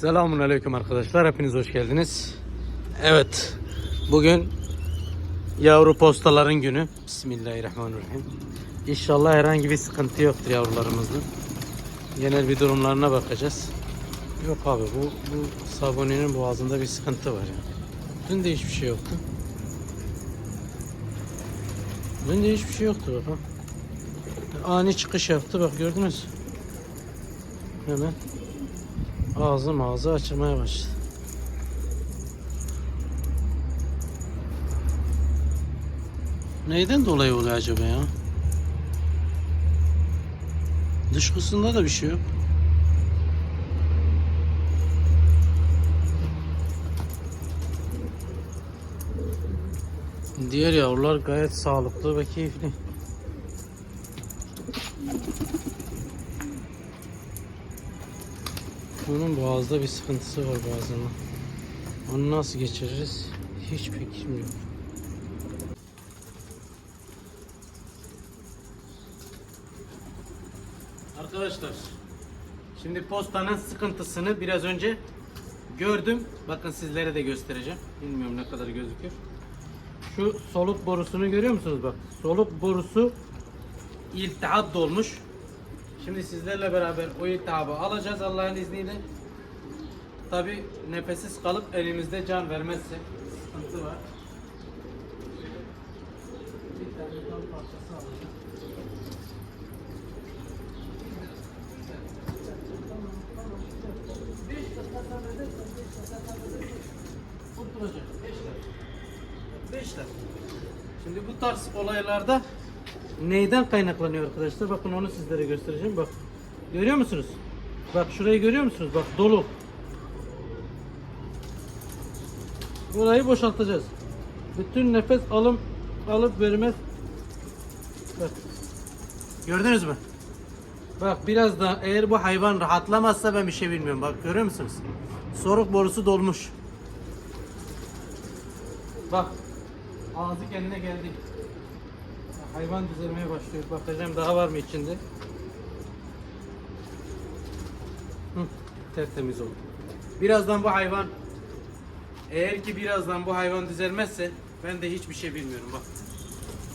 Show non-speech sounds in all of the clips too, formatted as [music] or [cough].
Selamun Aleyküm arkadaşlar. Hepiniz hoş geldiniz. Evet. Bugün yavru postaların günü. Bismillahirrahmanirrahim. İnşallah herhangi bir sıkıntı yoktur yavrularımızın. Genel bir durumlarına bakacağız. Yok abi bu, bu sabuninin boğazında bir sıkıntı var ya. Dün de hiçbir şey yoktu. Dün de hiçbir şey yoktu bak. ha. Ani çıkış yaptı bak gördünüz. Hemen. Ağzı açılmaya başladı. Neyden dolayı oluyor acaba ya? Dışkısında da bir şey yok. Diğer yavrular gayet sağlıklı ve keyifli. Bunun boğazda bir sıkıntısı var bazen. Onu nasıl geçiririz? Hiç fikrim yok. Arkadaşlar, şimdi postanın sıkıntısını biraz önce gördüm. Bakın sizlere de göstereceğim. Bilmiyorum ne kadar gözüküyor. Şu soluk borusunu görüyor musunuz? Bak, soluk borusu iltihap dolmuş. Şimdi sizlerle beraber o iltihabı alacağız Allah'ın izniyle. Tabi nefessiz kalıp elimizde can vermezse sıkıntı var. Bir tane tam parçası alacağım. Dakika. Şimdi bu tarz olaylarda neyden kaynaklanıyor arkadaşlar? Bakın onu sizlere göstereceğim. Bak. Görüyor musunuz? Bak şurayı görüyor musunuz? Bak dolu. Burayı boşaltacağız. Bütün nefes alım alıp vermez. Bak. Gördünüz mü? Bak biraz da eğer bu hayvan rahatlamazsa ben bir şey bilmiyorum. Bak görüyor musunuz? Soruk borusu dolmuş. Bak. Ağzı kendine geldi. Hayvan düzelmeye başlıyor. Bakacağım daha var mı içinde? Hı, tertemiz oldu. Birazdan bu hayvan eğer ki birazdan bu hayvan düzelmezse ben de hiçbir şey bilmiyorum bak.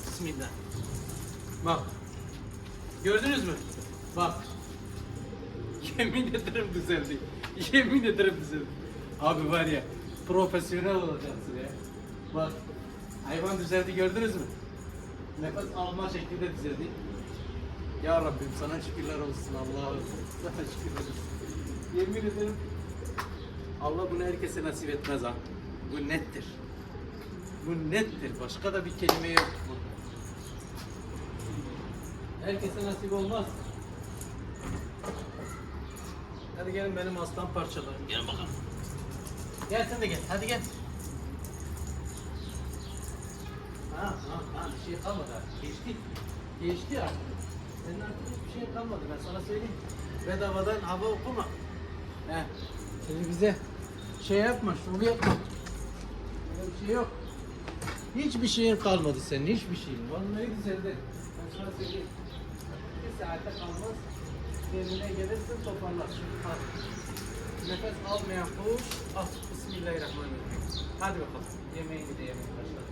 Bismillah. Bak. Gördünüz mü? Bak. [laughs] Yemin ederim düzeldi. Yemin ederim düzeldi. Abi var ya profesyonel olacaksın ya. Bak. Hayvan düzeldi gördünüz mü? Nefes alma şekli de. Ya Rabbim sana şükürler olsun Allah'ım. Sana şükürler olsun. Yemin ederim Allah bunu herkese nasip etmez ha. Bu nettir. Bu nettir. Başka da bir kelime yok. Herkese nasip olmaz. Hadi gelin benim aslan parçalarım. Gel bakalım. Gel sen de gel. Hadi gel. Ha bir şey kalmadı artık. Geçti. Geçti artık. Senin artık hiçbir şey kalmadı ben sana söyleyeyim. Bedavadan hava okuma. He. Şimdi bize şey yapma, şunu yapma. Öyle bir şey yok. Hiçbir şeyin kalmadı senin, hiçbir şeyin. Vallahi düzeldi. Ben sana söyleyeyim. Bir saate kalmaz. Kendine gelirsin toparlarsın. Hadi. Nefes almayan kuş. Ah, Bismillahirrahmanirrahim. Hadi bakalım. Yemeğini de yemeye başla.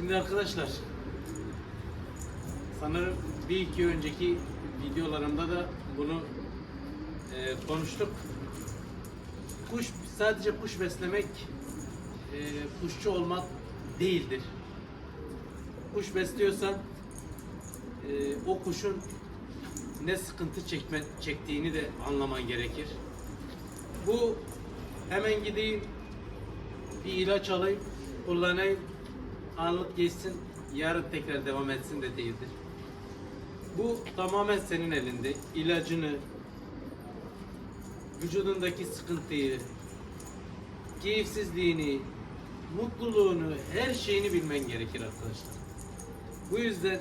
Şimdi arkadaşlar sanırım bir iki önceki videolarımda da bunu e, konuştuk. Kuş sadece kuş beslemek e, kuşçu olmak değildir. Kuş besliyorsan e, o kuşun ne sıkıntı çekme, çektiğini de anlaman gerekir. Bu hemen gideyim bir ilaç alayım, kullanayım, anlık geçsin, yarın tekrar devam etsin de değildir. Bu tamamen senin elinde. İlacını, vücudundaki sıkıntıyı, keyifsizliğini, mutluluğunu, her şeyini bilmen gerekir arkadaşlar. Bu yüzden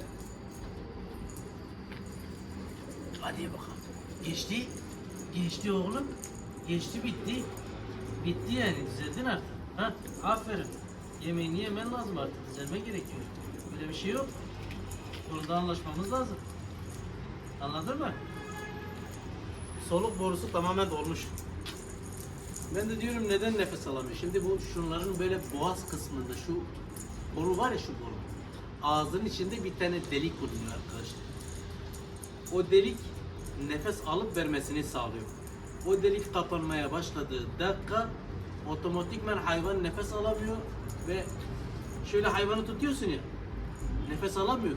hadi bakalım. Geçti. Geçti oğlum. Geçti bitti. Bitti yani düzeldin artık. Ha? Aferin. Yemeğini yemen lazım artık. Düzelmen gerekiyor. Böyle bir şey yok. Burada anlaşmamız lazım. Anladın mı? Soluk borusu tamamen dolmuş. Ben de diyorum neden nefes alamıyor? Şimdi bu şunların böyle boğaz kısmında şu boru var ya şu boru. Ağzının içinde bir tane delik bulunuyor arkadaşlar. O delik nefes alıp vermesini sağlıyor. O delik kapanmaya başladığı dakika otomatikman hayvan nefes alamıyor ve şöyle hayvanı tutuyorsun ya nefes alamıyor.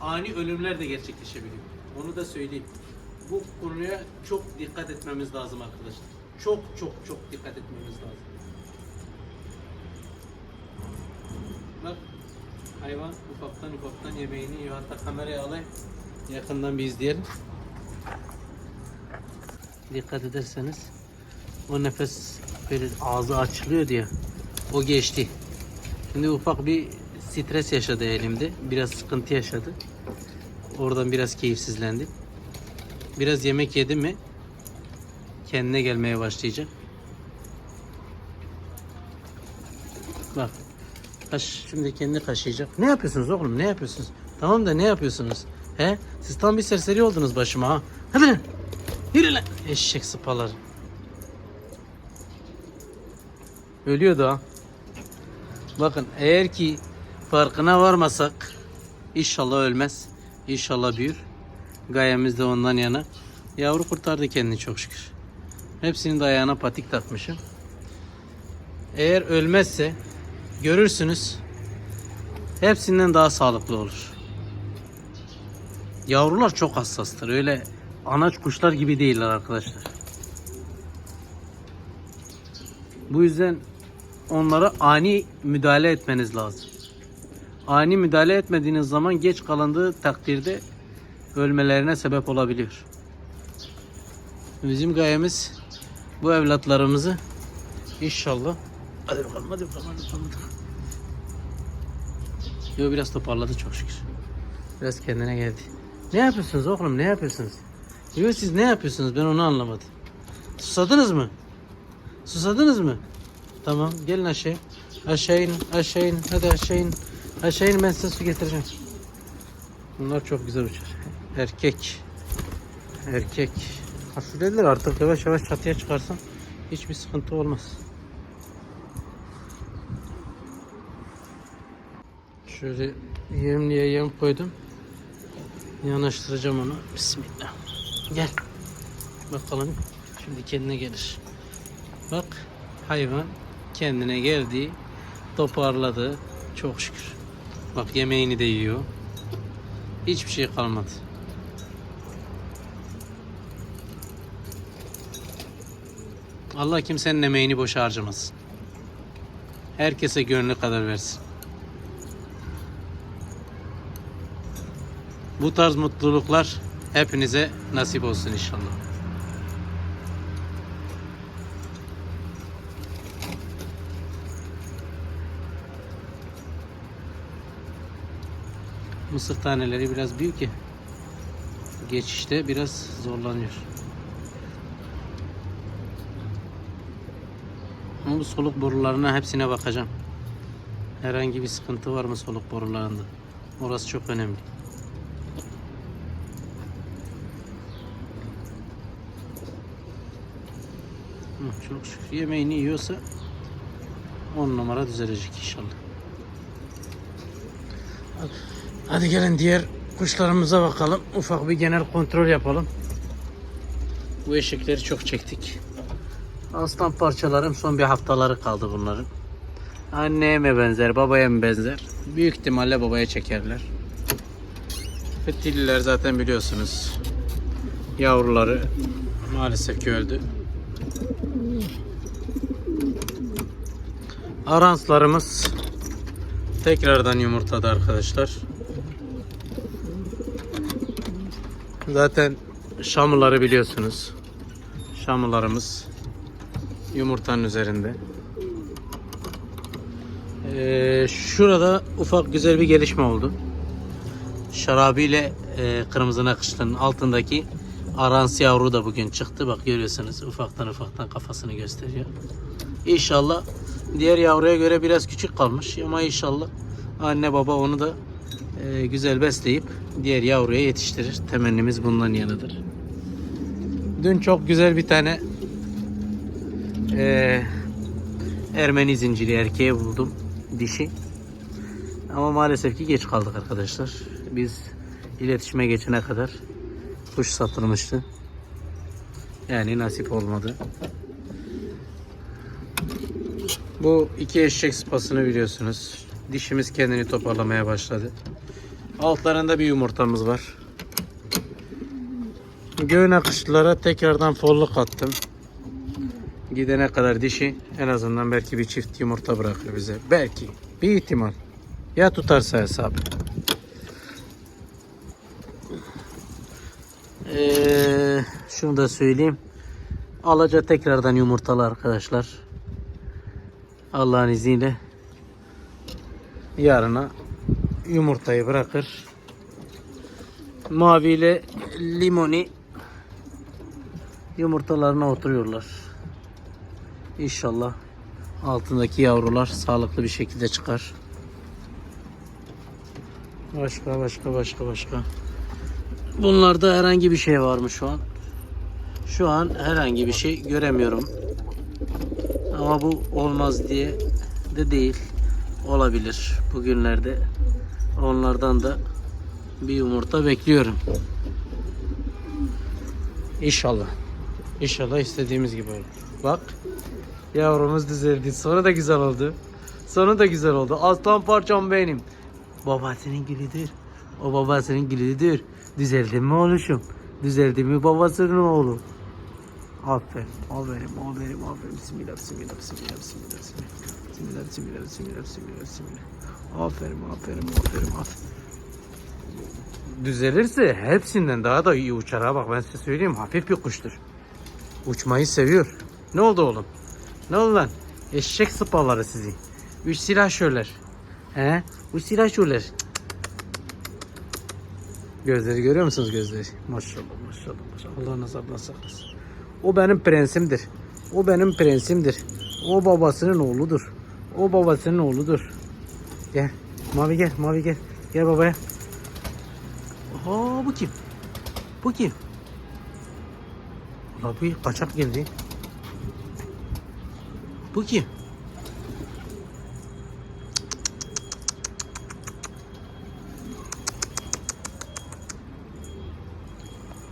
Ani ölümler de gerçekleşebiliyor. Onu da söyleyeyim. Bu konuya çok dikkat etmemiz lazım arkadaşlar. Çok çok çok dikkat etmemiz lazım. Bak hayvan ufaktan ufaktan yemeğini yiyor. Hatta kamerayı alayım. Yakından bir izleyelim. Dikkat ederseniz o nefes böyle ağzı açılıyor diye o geçti. Şimdi ufak bir stres yaşadı elimde. Biraz sıkıntı yaşadı. Oradan biraz keyifsizlendi. Biraz yemek yedi mi kendine gelmeye başlayacak. Bak. Kaş, şimdi kendini kaşıyacak. Ne yapıyorsunuz oğlum? Ne yapıyorsunuz? Tamam da ne yapıyorsunuz? He? Siz tam bir serseri oldunuz başıma ha. Hadi lan. Yürü lan. Eşek sıpalar. Ölüyordu ha. Bakın eğer ki farkına varmasak inşallah ölmez. İnşallah büyür. Gayemiz de ondan yana. Yavru kurtardı kendini çok şükür. Hepsinin de ayağına patik takmışım. Eğer ölmezse görürsünüz hepsinden daha sağlıklı olur. Yavrular çok hassastır. Öyle anaç kuşlar gibi değiller arkadaşlar. Bu yüzden onlara ani müdahale etmeniz lazım. Ani müdahale etmediğiniz zaman geç kalındığı takdirde ölmelerine sebep olabiliyor. Bizim gayemiz bu evlatlarımızı inşallah hadi bakalım hadi bakalım hadi bakalım. Yo biraz toparladı çok şükür. Biraz kendine geldi. Ne yapıyorsunuz oğlum ne yapıyorsunuz? Yo siz ne yapıyorsunuz ben onu anlamadım. Susadınız mı? Susadınız mı? Tamam gelin aşağı. Aşağı in aşağı in hadi aşağı in. Aşağı in ben size su getireceğim. Bunlar çok güzel uçar. Erkek. Erkek. Hafiflediler artık yavaş yavaş çatıya çıkarsam hiçbir sıkıntı olmaz. Şöyle yemliğe yem koydum. Yanaştıracağım onu. Bismillah. Gel. Bakalım. Şimdi kendine gelir. Bak hayvan kendine geldi. Toparladı. Çok şükür. Bak yemeğini de yiyor. Hiçbir şey kalmadı. Allah kimsenin emeğini boşa harcamasın. Herkese gönlü kadar versin. Bu tarz mutluluklar hepinize nasip olsun inşallah. Mısır taneleri biraz büyük ki geçişte biraz zorlanıyor. Ama bu soluk borularına hepsine bakacağım. Herhangi bir sıkıntı var mı soluk borularında? Orası çok önemli. Çok şükür yemeğini yiyorsa 10 numara düzelecek inşallah. Hadi gelin diğer kuşlarımıza bakalım. Ufak bir genel kontrol yapalım. Bu eşekleri çok çektik. Aslan parçalarım son bir haftaları kaldı bunların. Anneye mi benzer, babaya mı benzer? Büyük ihtimalle babaya çekerler. Fetililer zaten biliyorsunuz. Yavruları maalesef ki öldü. Aranslarımız tekrardan yumurtladı arkadaşlar. Zaten şamıları biliyorsunuz. Şamılarımız yumurtanın üzerinde. Ee, şurada ufak güzel bir gelişme oldu. Şarabi ile e, kırmızı nakışlının altındaki arans yavru da bugün çıktı. Bak görüyorsunuz ufaktan ufaktan kafasını gösteriyor. İnşallah diğer yavruya göre biraz küçük kalmış ama inşallah anne baba onu da e, güzel besleyip diğer yavruya yetiştirir. Temennimiz bundan yanıdır. Dün çok güzel bir tane e, Ermeni zinciri erkeği buldum. Dişi. Ama maalesef ki geç kaldık arkadaşlar. Biz iletişime geçene kadar kuş satılmıştı. Yani nasip olmadı. Bu iki eşek sıpasını biliyorsunuz. Dişimiz kendini toparlamaya başladı. Altlarında bir yumurtamız var. Göğün akışlılara tekrardan folluk attım. Gidene kadar dişi en azından belki bir çift yumurta bırakır bize. Belki. Bir ihtimal. Ya tutarsa hesabı. Ee, şunu da söyleyeyim. Alaca tekrardan yumurtalı arkadaşlar. Allah'ın izniyle yarına yumurtayı bırakır. Mavi ile limoni yumurtalarına oturuyorlar. İnşallah altındaki yavrular sağlıklı bir şekilde çıkar. Başka başka başka başka. Bunlarda herhangi bir şey var mı şu an? Şu an herhangi bir şey göremiyorum. Ama bu olmaz diye de değil. Olabilir. Bugünlerde onlardan da bir yumurta bekliyorum. İnşallah. İnşallah istediğimiz gibi olur. Bak yavrumuz düzeldi. Sonra da güzel oldu. Sonu da güzel oldu. Aslan parçam benim. Babasının gülüdür. O babasının gülüdür. Düzeldi mi oğluşum? Düzeldi mi babasının oğlu? Aferin, aferin, aferin, aferin. Bismillah, bismillah, bismillah, bismillah, bismillah. Bismillah, bismillah, bismillah, bismillah, bismillah. Aferin, aferin, aferin, aferin. Düzelirse hepsinden daha da iyi uçar ha bak ben size söyleyeyim hafif bir kuştur. Uçmayı seviyor. Ne oldu oğlum? Ne oldu lan? Eşek sıpaları sizi. Üç silah şöler. He? Üç silah şöler. Gözleri görüyor musunuz gözleri? Maşallah maşallah maşallah. Allah nazardan saklasın. O benim prensimdir. O benim prensimdir. O babasının oğludur. O babasının oğludur. Gel. Mavi gel. Mavi gel. Gel babaya. Oha bu kim? Bu kim? Ulan bu kaçak geldi. Bu kim?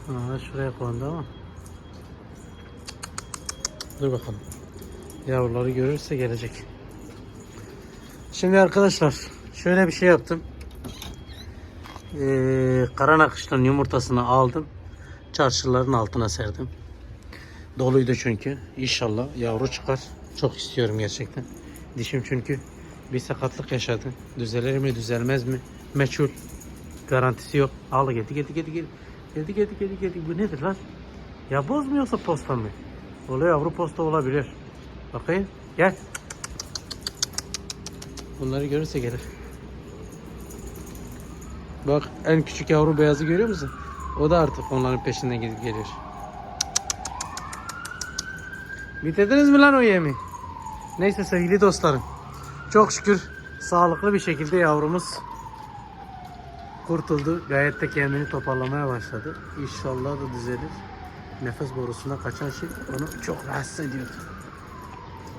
Aa, şuraya kondu ama. Dur bakalım. Yavruları görürse gelecek. Şimdi arkadaşlar şöyle bir şey yaptım. Ee, kara nakışların yumurtasını aldım. Çarşıların altına serdim. Doluydu çünkü. İnşallah yavru çıkar. Çok istiyorum gerçekten. Dişim çünkü bir sakatlık yaşadı. Düzelir mi düzelmez mi? Meçhul. Garantisi yok. Al geldi geldi geldi geldi. Geldi geldi geldi geldi. Bu nedir lan? Ya boz mu yoksa posta mı? Oluyor yavru posta olabilir. Bakayım. Gel. Bunları görürse gelir. Bak en küçük yavru beyazı görüyor musun? O da artık onların peşinden gidip geliyor. Bitirdiniz mi lan o yemi? Neyse sevgili dostlarım. Çok şükür sağlıklı bir şekilde yavrumuz kurtuldu. Gayet de kendini toparlamaya başladı. İnşallah da düzelir. Nefes borusuna kaçan şey onu çok rahatsız ediyordu.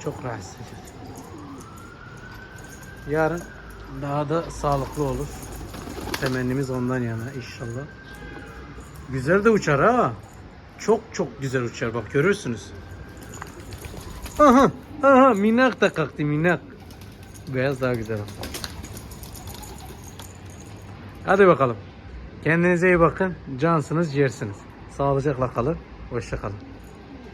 Çok rahatsız ediyordu. Yarın daha da sağlıklı olur. Temennimiz ondan yana inşallah. Güzel de uçar ha. Çok çok güzel uçar bak görürsünüz. Aha, aha minak da kalktı minak. Beyaz daha güzel. Hadi bakalım. Kendinize iyi bakın. Cansınız, ciğersiniz. Sağlıcakla kalın. Hoşça kalın.